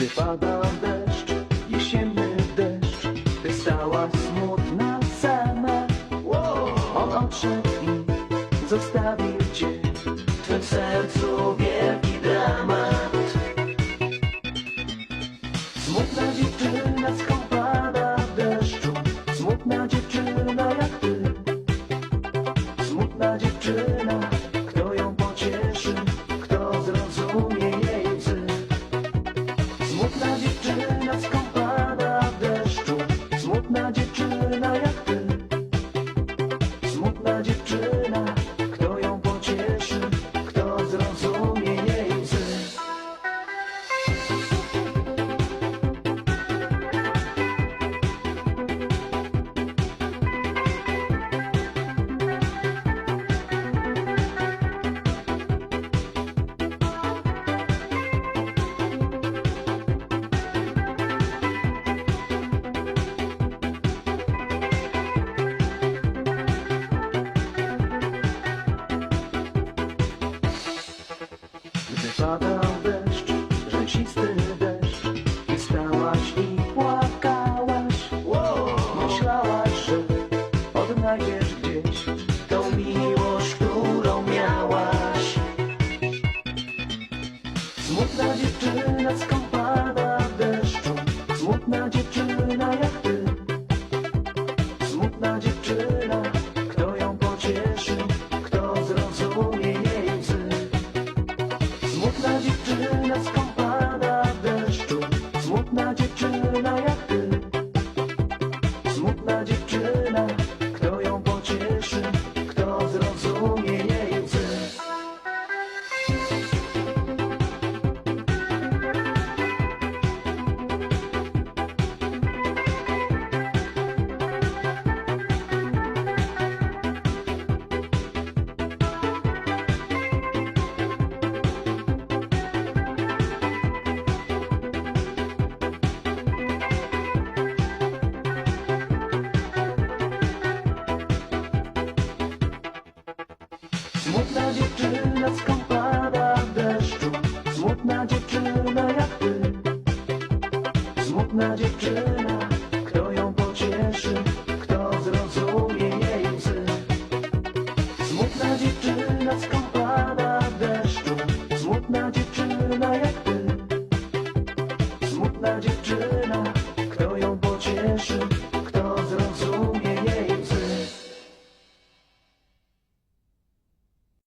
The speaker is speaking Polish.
Department Smutna sama. On odszedł i zostawił cię. W twym sercu wielki dramat. Smutna Smutna padał deszcz, deszcz. I stałaś i płakałaś. Myślałaś, że odnajdziesz gdzieś Tą miłość, którą miałaś. Smutna dziewczyna skąpada w deszczu. Smutna dziewczyna Smutna Smutna dziewczyna skąpada w deszczu. Smutna dziewczyna jak ty. Smutna dziewczyna, kto ją pocieszy? Kto zrozumie jej łzy? Smutna dziewczyna skąpada w deszczu. Smutna dziewczyna jak